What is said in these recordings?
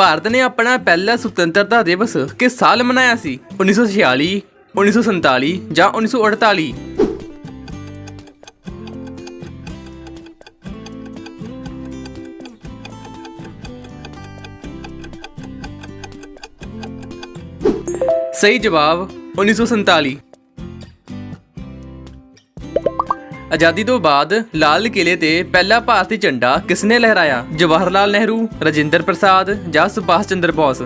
ਭਾਰਤ ਨੇ ਆਪਣਾ ਪਹਿਲਾ ਸੁਤੰਤਰਤਾ ਦਿਵਸ ਕਿਸ ਸਾਲ ਮਨਾਇਆ ਸੀ? 1946 1947 ਜਾਂ 1948 ਸਹੀ ਜਵਾਬ 1947 ਆਜ਼ਾਦੀ ਤੋਂ ਬਾਅਦ ਲਾਲ ਕਿਲੇ ਤੇ ਪਹਿਲਾ ਭਾਰਤੀ ਝੰਡਾ ਕਿਸਨੇ ਲਹਿਰਾਇਆ? ਜਵਾਹਰ ਲਾਲ ਨਹਿਰੂ, ਰਾਜਿੰਦਰ ਪ੍ਰਸਾਦ ਜਾਂ ਸੁਭਾਸ਼ ਚੰਦਰ ਬੋਸ?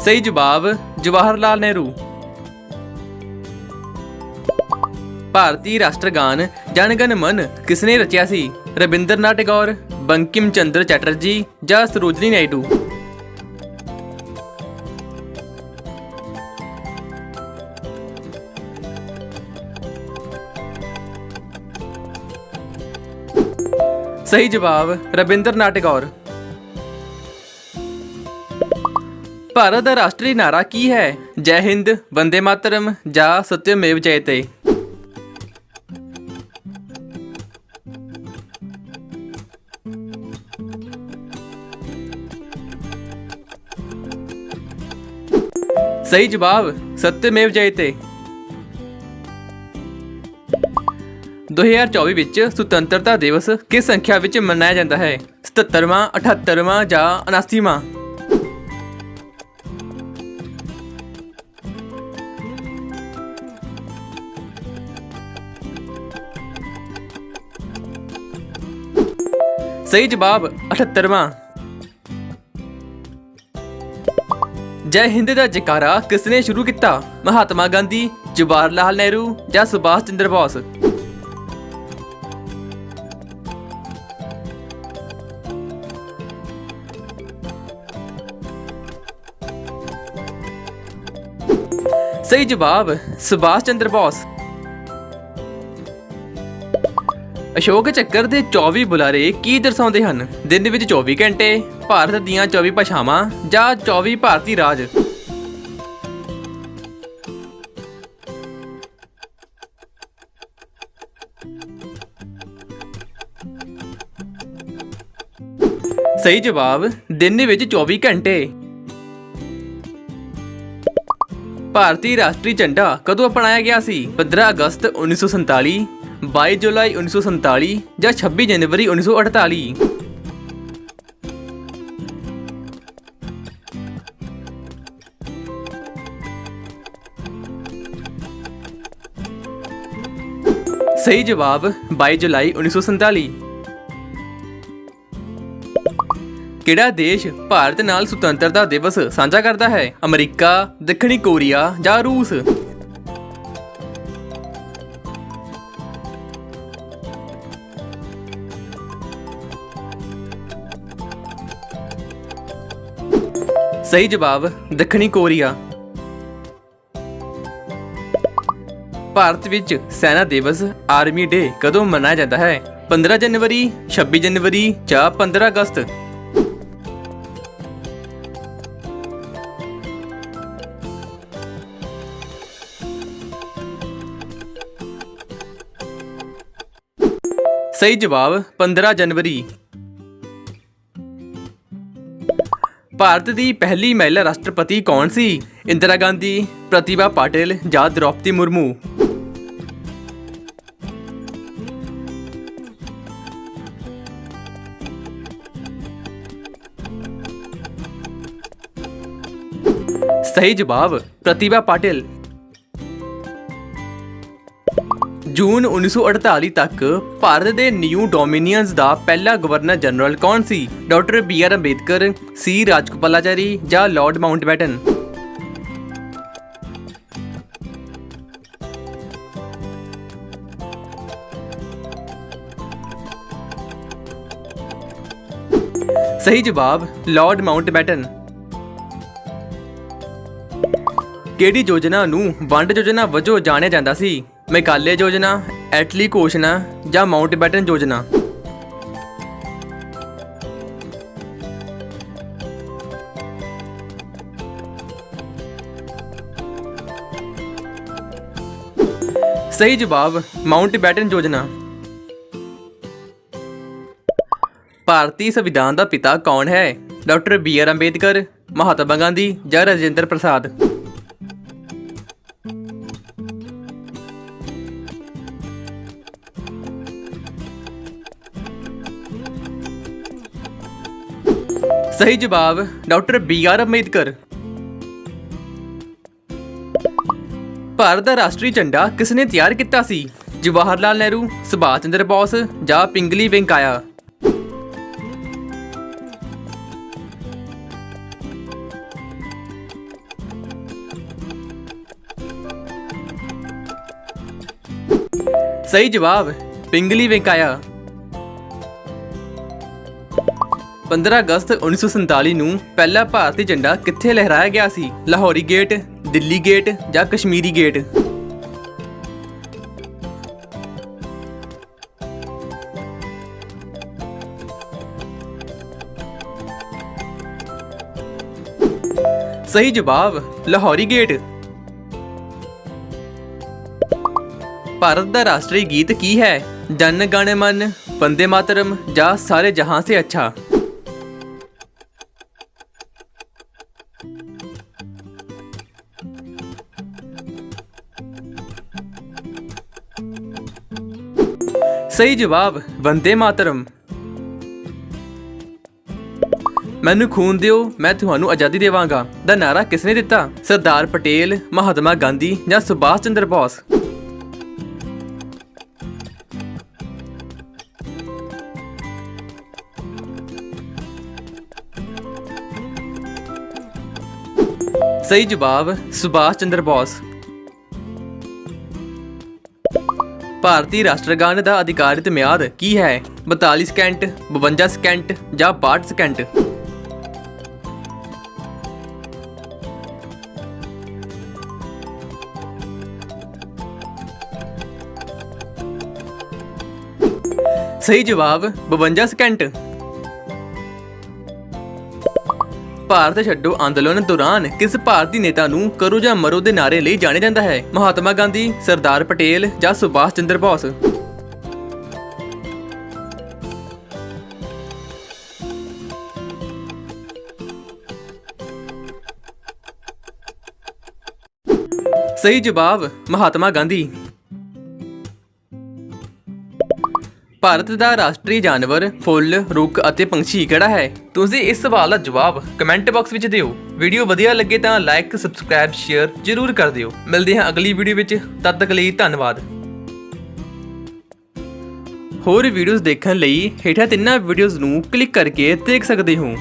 ਸਹੀ ਜਵਾਬ ਜਵਾਹਰ ਲਾਲ ਨਹਿਰੂ। ਭਾਰਤੀ ਰਾਸ਼ਟਰਗਾਨ ਜਨ ਗਣ ਮਨ ਕਿਸਨੇ ਰਚਿਆ ਸੀ? ਰਵਿੰਦਰਨਾਥ ਟੈਗੋਰ ਬੰਕਿਮ ਚੰਦਰ ਚੈਟਰਜੀ ਜਾਂ ਸਰੋਜਨੀ ਨਾਇਡੂ। ਸਹੀ ਜਵਾਬ ਰਵਿੰਦਰਨਾਥ ਟੈਗੋਰ। ਭਾਰਤ ਦਾ ਰਾਸ਼ਟਰੀ ਨਾਰਾ ਕੀ ਹੈ? ਜੈ ਹਿੰਦ, ਵੰਦੇ ਮਾਤਰਮ ਜਾਂ ਸਤਿਅਮੇਵ ਜਯਤੇ ਸਹੀ ਜਵਾਬ ਸਤਿਅਮੇਵ ਜਯਤੇ 2024 ਵਿੱਚ ਸੁਤੰਤਰਤਾ ਦਿਵਸ ਕਿਸ ਸੰਖਿਆ ਵਿੱਚ ਮਨਾਇਆ ਜਾਂਦਾ ਹੈ? 77ਵਾਂ 78ਵਾਂ ਜਾਂ 79ਵਾਂ ਸਹੀ ਜਵਾਬ 78ਵਾਂ ਜੈ ਹਿੰਦ ਦਾ ਜਕਾਰਾ ਕਿਸਨੇ ਸ਼ੁਰੂ ਕੀਤਾ? ਮਹਾਤਮਾ ਗਾਂਧੀ ਜਵਾਹਰ ਲਾਲ ਨਹਿਰੂ ਜਾਂ ਸੁਭਾਸ਼ ਚੰਦਰ ਬੋਸ? ਸਹੀ ਜਵਾਬ ਸੁਭਾਸ਼ ਚੰਦਰ ਬੋਸ। ਅਸ਼ੋਕ ਚੱਕਰ ਦੇ 24 ਬੁਲਾਰੇ ਕੀ ਦਰਸਾਉਂਦੇ ਹਨ? ਦਿਨ ਵਿੱਚ 24 ਘੰਟੇ, ਭਾਰਤ ਦੀਆਂ 24 ਭਾਸ਼ਾਵਾਂ ਜਾਂ 24 ਭਾਰਤੀ ਰਾਜ? ਸਹੀ ਜਵਾਬ, ਦਿਨ ਵਿੱਚ 24 ਘੰਟੇ। ਭਾਰਤੀ ਰਾਸ਼ਟਰੀ ਝੰਡਾ ਕਦੋਂ ਅਪਣਾਇਆ ਗਿਆ ਸੀ? 15 ਅਗਸਤ 1947 22 ਜੁਲਾਈ 1947 ਜਾਂ 26 ਜਨਵਰੀ 1948 ਸਹੀ ਜਵਾਬ 22 ਜੁਲਾਈ 1947 ਕਿਹੜਾ ਦੇਸ਼ ਭਾਰਤ ਨਾਲ ਸੁਤੰਤਰਤਾ ਦਿਵਸ ਸਾਂਝਾ ਕਰਦਾ ਹੈ? ਅਮਰੀਕਾ, ਦੱਖਣੀ ਕੋਰੀਆ ਜਾਂ ਰੂਸ? ਸਹੀ ਜਵਾਬ, ਦੱਖਣੀ ਕੋਰੀਆ। ਭਾਰਤ ਵਿੱਚ ਸੈਨਾ ਦਿਵਸ, ਆਰਮੀ ਡੇ ਕਦੋਂ ਮਨਾਇਆ ਜਾਂਦਾ ਹੈ? 15 ਜਨਵਰੀ 26 ਜਨਵਰੀ ਜਾਂ 15 ਅਗਸਤ? ਸਹੀ ਜਵਾਬ 15 ਜਨਵਰੀ ਭਾਰਤ ਦੀ ਪਹਿਲੀ ਮਹਿਲਾ ਰਾਸ਼ਟਰਪਤੀ ਕੌਣ ਸੀ? ਇੰਦਰਾ ਗਾਂਧੀ, ਪ੍ਰਤਿਭਾ ਪਾਟਿਲ ਜਾਂ ਦ੍ਰੌਪਦੀ ਮੁਰਮੂ? ਸਹੀ ਜਵਾਬ, ਪ੍ਰਤਿਭਾ ਪਾਟਿਲ। ਜੂਨ 1948 ਤੱਕ ਭਾਰਤ ਦੇ ਨਿਊ ਡੋਮਿਨੀਅਨਸ ਦਾ ਪਹਿਲਾ ਗਵਰਨਰ ਜਨਰਲ ਕੌਣ ਸੀ? Doctor B R Ambedkar, C Rajagopalachari ਜਾਂ ਲਾਰਡ ਮਾਊਂਟਬੈਟਨ? ਸਹੀ ਜਵਾਬ, ਲਾਰਡ ਮਾਊਂਟਬੈਟਨ। ਕਿਹੜੀ ਯੋਜਨਾ ਨੂੰ ਵੰਡ ਯੋਜਨਾ ਵਜੋਂ ਜਾਣਿਆ ਜਾਂਦਾ ਸੀ? ਮੈਕਾਲੇ ਯੋਜਨਾ, ਐਟਲੀ ਘੋਸ਼ਣਾ ਜਾਂ ਮਾਊਂਟ ਬੈਟਨ ਯੋਜਨਾ? ਸਹੀ ਜਵਾਬ, ਮਾਊਂਟ ਬੈਟਨ ਯੋਜਨਾ। ਭਾਰਤੀ ਸੰਵਿਧਾਨ ਦਾ ਪਿਤਾ ਕੌਣ ਹੈ? Doctor B R Ambedkar, Mahatma Gandhi ਜਾਂ ਰਾਜੇਂਦਰ ਪ੍ਰਸਾਦ? ਸਹੀ ਜਵਾਬ, doctor B R Ambedkar. Bharat ਦਾ ਰਾਸ਼ਟਰੀ ਝੰਡਾ ਕਿਸ ਨੇ ਤਿਆਰ ਕੀਤਾ ਸੀ? ਜਵਾਹਰ ਲਾਲ ਨਹਿਰੂ, ਸੁਭਾਸ਼ ਚੰਦਰ ਬੋਸ ਜਾਂ ਪਿੰਗਲੀ ਵੈਂਕਾਇਆ ਸਹੀ ਜਵਾਬ, ਪਿੰਗਲੀ ਵੈਂਕਾਇਆ 15 ਅਗਸਤ 1947 ਨੂੰ ਪਹਿਲਾ ਭਾਰਤੀ ਝੰਡਾ ਕਿੱਥੇ ਲਹਿਰਾਇਆ ਗਿਆ ਸੀ? ਲਾਹੌਰੀ ਗੇਟ, ਦਿੱਲੀ ਗੇਟ ਜਾਂ ਕਸ਼ਮੀਰੀ ਗੇਟ? ਸਹੀ ਜਵਾਬ, ਲਾਹੌਰੀ ਗੇਟ। ਭਾਰਤ ਦਾ ਰਾਸ਼ਟਰੀ ਗੀਤ ਕੀ ਹੈ? ਜਨ ਗਣ ਮਨ ਬੰਦੇ ਮਾਤਰਮ ਜਾਂ ਸਾਰੇ ਜਹਾਂ ਸੇ ਅੱਛਾ? ਸਹੀ ਜਵਾਬ, ਵੰਦੇ ਮਾਤਰਮ। ਮੈਨੂੰ ਖੂਨ ਦਿਓ, ਮੈਂ ਤੁਹਾਨੂੰ ਆਜ਼ਾਦੀ ਦੇਵਾਂਗਾ। ਦਾ ਨਾਰਾ ਕਿਸਨੇ ਦਿੱਤਾ? ਸਰਦਾਰ ਪਟੇਲ, ਮਹਾਤਮਾ ਗਾਂਧੀ ਜਾਂ ਸੁਭਾਸ਼ ਚੰਦਰ ਬੋਸ? ਸਹੀ ਜਵਾਬ, ਸੁਭਾਸ਼ ਚੰਦਰ ਬੋਸ। ਭਾਰਤੀ ਰਾਸ਼ਟਰਗਾਨ ਦਾ ਅਧਿਕਾਰਿਤ ਮਿਆਦ ਕੀ ਹੈ? 42 ਸਕਿੰਟ 52 ਸਕਿੰਟ ਜਾਂ 62 ਸਕਿੰਟ? ਸਹੀ ਜਵਾਬ 52 ਸਕਿੰਟ। ਭਾਰਤ ਛੱਡੋ, ਅੰਦੋਲਨ ਦੌਰਾਨ ਕਿਸ ਭਾਰਤੀ ਨੇਤਾ ਨੂੰ ਕਰੋ ਜਾਂ ਮਰੋ ਦੇ ਨਾਰੇ ਲਈ ਜਾਣਿਆ ਜਾਂਦਾ ਹੈ? ਮਹਾਤਮਾ ਗਾਂਧੀ, ਸਰਦਾਰ ਪਟੇਲ ਜਾਂ ਸੁਭਾਸ਼ ਚੰਦਰ ਬੋਸ? ਸਹੀ ਜਵਾਬ ਮਹਾਤਮਾ ਗਾਂਧੀ। ਭਾਰਤ ਦਾ ਰਾਸ਼ਟਰੀ ਜਾਨਵਰ, ਫੁੱਲ, ਰੁੱਖ ਅਤੇ ਪੰਛੀ ਕਿਹੜਾ ਹੈ? ਤੁਸੀਂ ਇਸ ਸਵਾਲ ਦਾ ਜਵਾਬ ਕਮੈਂਟ ਬਾਕਸ ਵਿੱਚ ਦਿਓ। ਵੀਡੀਓ ਵਧੀਆ ਲੱਗੇ ਤਾਂ ਲਾਈਕ ਸਬਸਕ੍ਰਾਈਬ ਸ਼ੇਅਰ ਜ਼ਰੂਰ ਕਰ ਦਿਓ। ਮਿਲਦੇ ਹਾਂ ਅਗਲੀ ਵੀਡੀਓ ਵਿੱਚ। ਤਦ ਤੱਕ ਲਈ ਧੰਨਵਾਦ। ਹੋਰ ਵੀਡੀਓਜ਼ ਦੇਖਣ ਲਈ ਹੇਠਾਂ ਤਿੰਨਾਂ ਵੀਡੀਓਜ਼ ਨੂੰ ਕਲਿੱਕ ਕਰਕੇ ਦੇਖ ਸਕਦੇ ਹੋ।